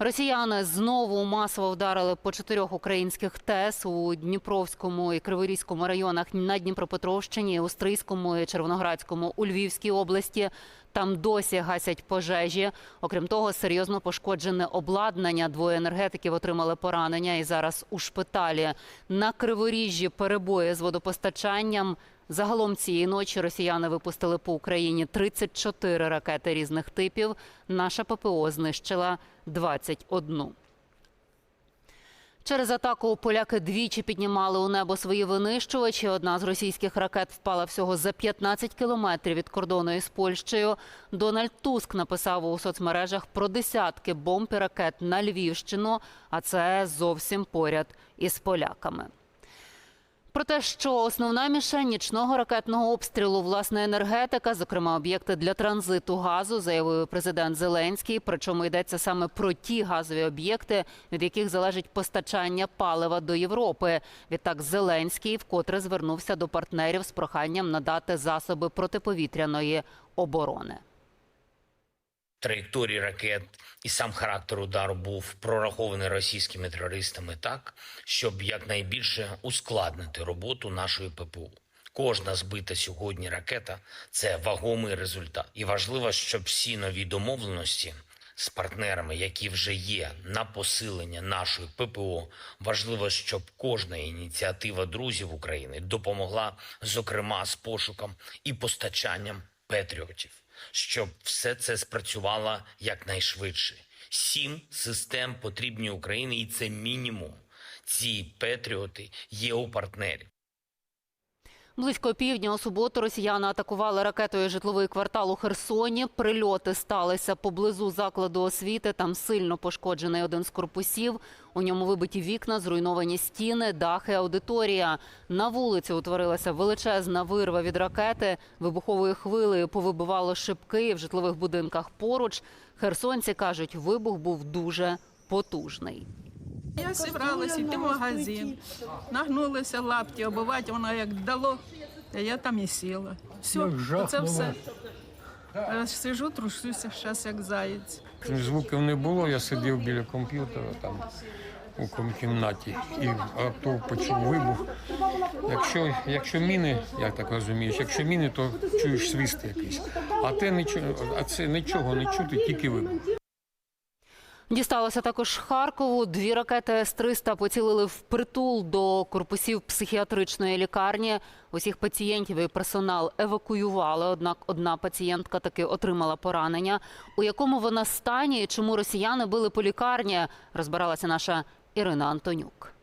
Росіяни знову масово вдарили по чотирьох українських ТЕС у Дніпровському і Криворізькому районах на Дніпропетровщині, у Стрийському і Червоноградському у Львівській області. Там досі гасять пожежі. Окрім того, серйозно пошкоджене обладнання. Двоє енергетиків отримали поранення і зараз у шпиталі. На Криворіжжі перебої з водопостачанням. Загалом цієї ночі росіяни випустили по Україні 34 ракети різних типів. Наша ППО знищила 21. Через атаку поляки двічі піднімали у небо свої винищувачі. Одна з російських ракет впала всього за 15 кілометрів від кордону із Польщею. Дональд Туск написав у соцмережах про десятки бомб і ракет на Львівщину, а це зовсім поряд із поляками. Про те, що основна мішень нічного ракетного обстрілу власне енергетика, зокрема об'єкти для транзиту газу, заявив президент Зеленський. Причому йдеться саме про ті газові об'єкти, від яких залежить постачання палива до Європи. Відтак Зеленський вкотре звернувся до партнерів з проханням надати засоби протиповітряної оборони. Траєкторії ракет і сам характер удару був прорахований російськими терористами так, щоб якнайбільше ускладнити роботу нашої ППУ. Кожна збита сьогодні ракета це вагомий результат, і важливо, щоб всі нові домовленості з партнерами, які вже є на посилення нашої ППО, важливо, щоб кожна ініціатива друзів України допомогла, зокрема, з пошуком і постачанням патріотів, щоб все це спрацювало якнайшвидше. Сім систем потрібні Україні, і це мінімум. Ці патріоти є у партнерів. Близько півдня у суботу росіяни атакували ракетою житловий квартал у Херсоні. Прильоти сталися поблизу закладу освіти. Там сильно пошкоджений один з корпусів. У ньому вибиті вікна, зруйновані стіни, дахи, аудиторія. На вулиці утворилася величезна вирва від ракети. Вибуховою хвилею повибивало шибки в житлових будинках поруч. Херсонці кажуть, вибух був дуже потужний. Я зібралася йти в магазин, нагнулися лапті, обувати, воно як дало, а я там і сіла. Все, це все. А Сижу, трушуся, зараз як заєць. Звуків не було, я сидів біля комп'ютера там у кімнаті і раптом почув вибух. Якщо, якщо міни, я так розумію, якщо міни, то чуєш свист якийсь. А те нічого, а це нічого не чути, тільки вибух. Дісталося також Харкову. Дві ракети С-300 поцілили в притул до корпусів психіатричної лікарні. Усіх пацієнтів і персонал евакуювали. Однак одна пацієнтка таки отримала поранення. У якому вона стані і чому росіяни били по лікарні, розбиралася наша Ірина Антонюк.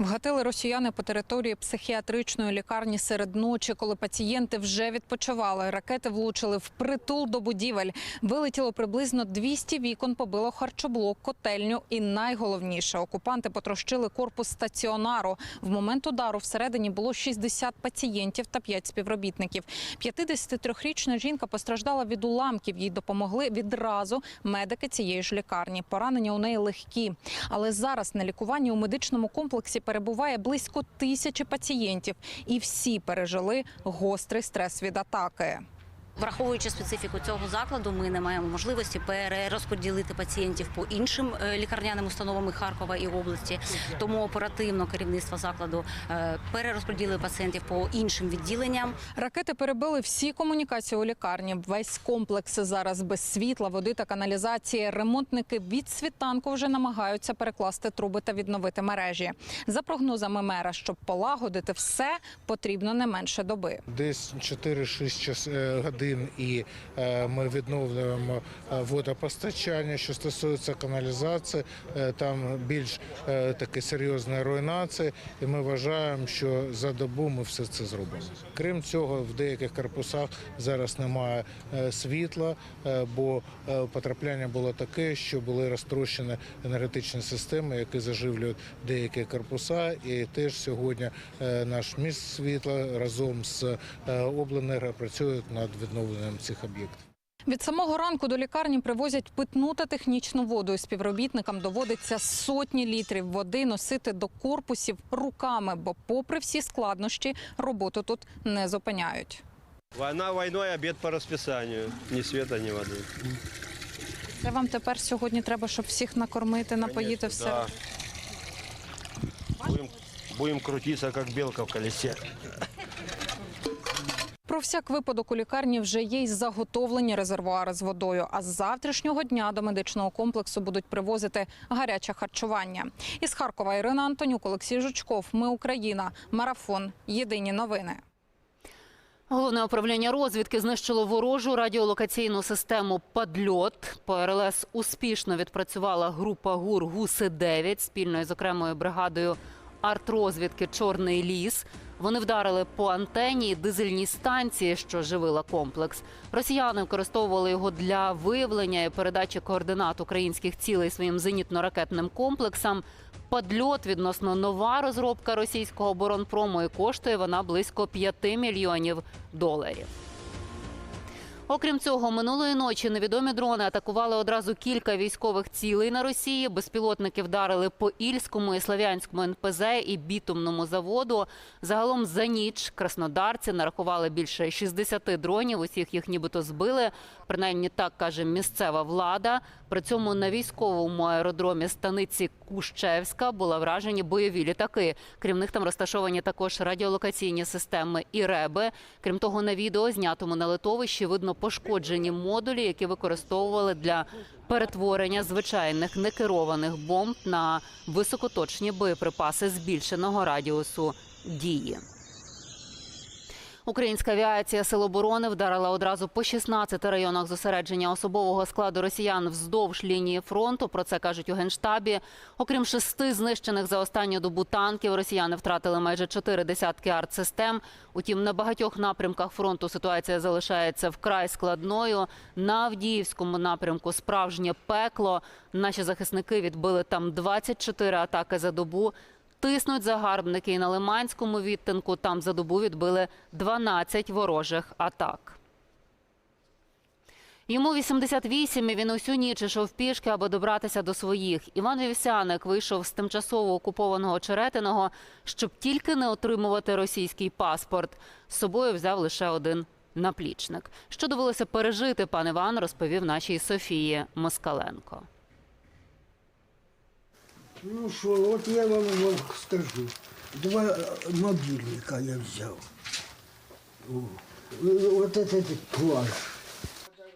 Вгатили росіяни по території психіатричної лікарні серед ночі, коли пацієнти вже відпочивали. Ракети влучили в притул до будівель. Вилетіло приблизно 200 вікон, побило харчоблок, котельню. І найголовніше окупанти потрощили корпус стаціонару. В момент удару всередині було 60 пацієнтів та 5 співробітників. 53-річна жінка постраждала від уламків. Їй допомогли відразу медики цієї ж лікарні. Поранення у неї легкі. Але зараз на лікуванні у медичному комплексі перебуває близько тисячі пацієнтів, і всі пережили гострий стрес від атаки. Враховуючи специфіку цього закладу, ми не маємо можливості перерозподілити пацієнтів по іншим е, лікарняним установам Харкова і області. Тому оперативно керівництво закладу е, перерозподілили пацієнтів по іншим відділенням. Ракети перебили всі комунікації у лікарні. Весь комплекс зараз без світла, води та каналізації. Ремонтники від світанку вже намагаються перекласти труби та відновити мережі. За прогнозами мера, щоб полагодити все, потрібно не менше доби. Десь 4-6 годин 1 і е, ми відновлюємо е, водопостачання. Що стосується каналізації, е, там більш таке серйозні руйнація, і ми вважаємо, що за добу ми все це зробимо. Крім цього, в деяких корпусах зараз немає світла, бо потрапляння було таке, що були розтрощені енергетичні системи, які заживлюють деякі корпуса. І теж сьогодні наш міст світла разом з обленерго працюють над відновленням цих об'єктів. Від самого ранку до лікарні привозять питну та технічну воду. І співробітникам доводиться сотні літрів води носити до корпусів руками, бо, попри всі складнощі, роботу тут не зупиняють. Война войной, обед по расписанию. Ни света, ни воды. Це вам тепер сьогодні треба, щоб всіх накормити, напоїти все. Да. Будем, будем крутиться, как белка в колесе. Всяк випадок у лікарні вже є й заготовлені резервуари з водою. А з завтрашнього дня до медичного комплексу будуть привозити гаряче харчування. Із Харкова Ірина Антонюк, Олексій Жучков. Ми Україна. Марафон. Єдині новини. Головне управління розвідки знищило ворожу радіолокаційну систему «Падльот». По успішно відпрацювала група ГУР «Гуси-9» спільно із окремою бригадою артрозвідки «Чорний ліс». Вони вдарили по антені дизельній станції, що живила комплекс. Росіяни використовували його для виявлення і передачі координат українських цілей своїм зенітно-ракетним комплексам. Падльот відносно нова розробка російського оборонпрому і коштує вона близько 5 мільйонів доларів. Окрім цього, минулої ночі невідомі дрони атакували одразу кілька військових цілей на Росії. Безпілотники вдарили по Ільському і Слав'янському НПЗ і бітумному заводу. Загалом за ніч краснодарці нарахували більше 60 дронів. Усіх їх нібито збили. Принаймні так каже місцева влада. При цьому на військовому аеродромі станиці Кущевська були вражені бойові літаки. Крім них там розташовані також радіолокаційні системи і реби. Крім того, на відео знятому на литовищі видно пошкоджені модулі, які використовували для перетворення звичайних некерованих бомб на високоточні боєприпаси збільшеного радіусу дії. Українська авіація Сил оборони вдарила одразу по 16 районах зосередження особового складу росіян вздовж лінії фронту. Про це кажуть у генштабі. Окрім шести знищених за останню добу танків, росіяни втратили майже чотири десятки артсистем. Утім, на багатьох напрямках фронту ситуація залишається вкрай складною. На Авдіївському напрямку справжнє пекло. Наші захисники відбили там 24 атаки за добу. Тиснуть загарбники і на Лиманському відтинку. Там за добу відбили 12 ворожих атак. Йому 88, і він усю ніч ішов пішки, аби добратися до своїх. Іван Вівсяник вийшов з тимчасово окупованого Черетиного, щоб тільки не отримувати російський паспорт. З собою взяв лише один наплічник. Що довелося пережити, пан Іван розповів нашій Софії Москаленко. Ну що, от я вам вам скажу. Два мобільника я взяв. От этот плащ.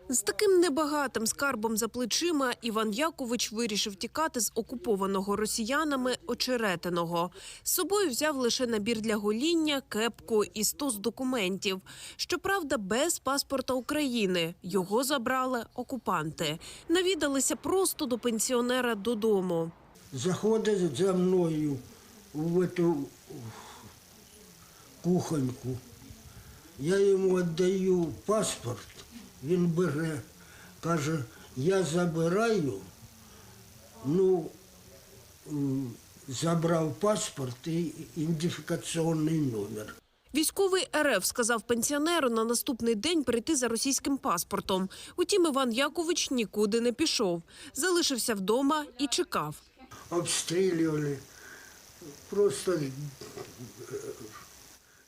З таким небагатим скарбом за плечима Іван Якович вирішив тікати з окупованого росіянами очеретиного. З собою взяв лише набір для гоління, кепку і стос документів. Щоправда, без паспорта України. Його забрали окупанти. Навідалися просто до пенсіонера додому. Заходить за мною в эту кухоньку. Я йому віддаю паспорт, він бере, каже, я забираю, ну, забрав паспорт і ідентифікаційний номер. Військовий РФ сказав пенсіонеру на наступний день прийти за російським паспортом. Утім, Іван Якович нікуди не пішов. Залишився вдома і чекав. Обстрілювали. Просто е,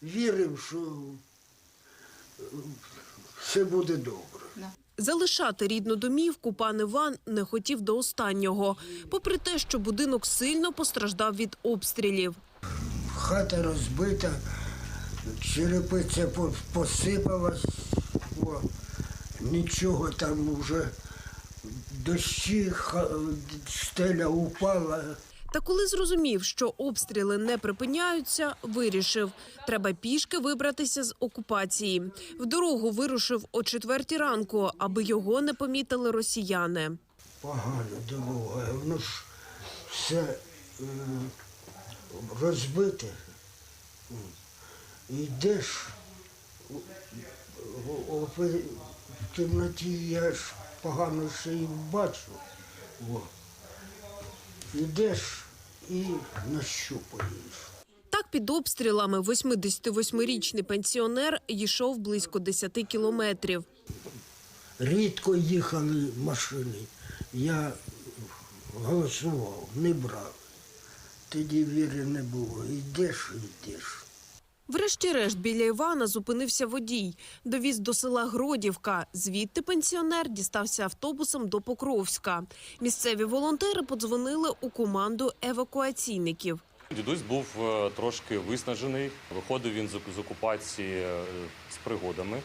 вірив, що все буде добре. Залишати рідну домівку пан Іван не хотів до останнього, попри те, що будинок сильно постраждав від обстрілів. Хата розбита, черепиця по- посипалась, нічого там вже дощі, стеля упала. Та коли зрозумів, що обстріли не припиняються, вирішив, треба пішки вибратися з окупації. В дорогу вирушив о четвертій ранку, аби його не помітили росіяни. Погано дорога, воно ж все е, розбите. Йдеш в темноті я ж погано ще й бачу. О. Йдеш і нащупаєш. Так під обстрілами 88-річний пенсіонер йшов близько 10 кілометрів. Рідко їхали машини. Я голосував, не брав. Тоді віри не було. Йдеш, йдеш. Врешті-решт біля Івана зупинився водій. Довіз до села Гродівка. Звідти пенсіонер дістався автобусом до Покровська. Місцеві волонтери подзвонили у команду евакуаційників. Дідусь був е, трошки виснажений. Виходив він з окупації е, з пригодами,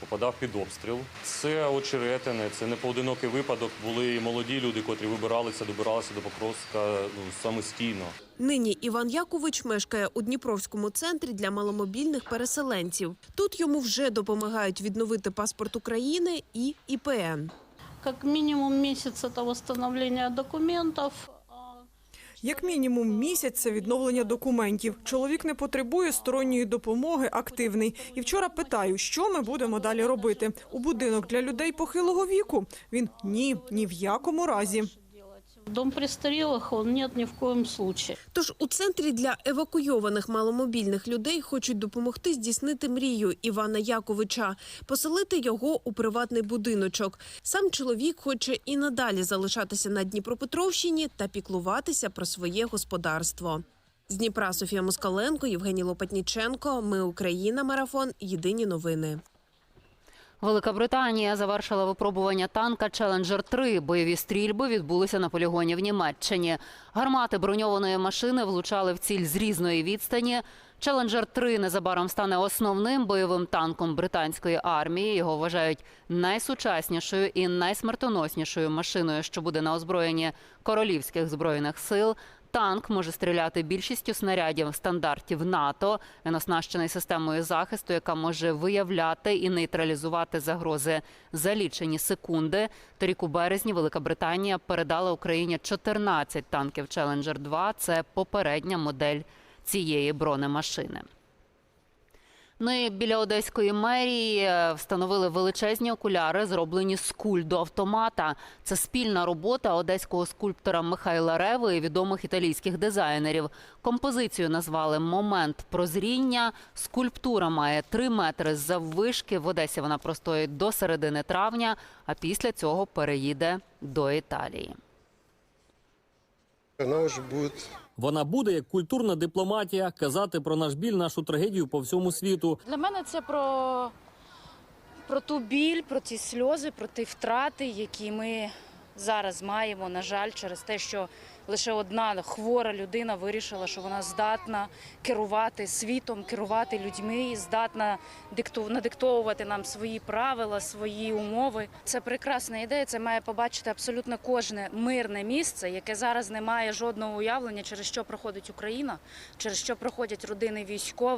попадав під обстріл. Це очеретини, це не поодинокий випадок. Були і молоді люди, котрі вибиралися, добиралися до Покровська ну, самостійно. Нині Іван Якович мешкає у Дніпровському центрі для маломобільних переселенців. Тут йому вже допомагають відновити паспорт України і ІПН. Как минимум месяц это восстановление документов. Як мінімум місяць це відновлення документів. Чоловік не потребує сторонньої допомоги, активний. І вчора питаю, що ми будемо далі робити у будинок для людей похилого віку. Він ні, ні в якому разі. Дом престарелых он нет ни в коем случае. Тож у центрі для евакуйованих маломобільних людей хочуть допомогти здійснити мрію Івана Яковича – поселити його у приватний будиночок. Сам чоловік хоче і надалі залишатися на Дніпропетровщині та піклуватися про своє господарство. З Дніпра Софія Москаленко, Євгеній Лопатніченко. Ми Україна. Марафон. Єдині новини. Велика Британія завершила випробування танка Челенджер 3 Бойові стрільби відбулися на полігоні в Німеччині. Гармати броньованої машини влучали в ціль з різної відстані. Челенджер 3 незабаром стане основним бойовим танком британської армії. Його вважають найсучаснішою і найсмертоноснішою машиною, що буде на озброєнні королівських збройних сил. Танк може стріляти більшістю снарядів стандартів НАТО. Він оснащений системою захисту, яка може виявляти і нейтралізувати загрози за лічені секунди. Торік у березні Велика Британія передала Україні 14 танків Челенджер 2 Це попередня модель цієї бронемашини. Ну біля одеської мерії е, встановили величезні окуляри, зроблені з куль до автомата. Це спільна робота одеського скульптора Михайла Реви і відомих італійських дизайнерів. Композицію назвали Момент прозріння. Скульптура має три метри заввишки. В Одесі вона простоїть до середини травня, а після цього переїде до Італії. Она уже буде. Вона буде як культурна дипломатія казати про наш біль, нашу трагедію по всьому світу. Для мене це про, про ту біль, про ті сльози, про ті втрати, які ми зараз маємо, на жаль, через те, що лише одна хвора людина вирішила, що вона здатна керувати світом, керувати людьми, здатна надиктовувати нам свої правила, свої умови. Це прекрасна ідея. Це має побачити абсолютно кожне мирне місце, яке зараз не має жодного уявлення, через що проходить Україна, через що проходять родини військових.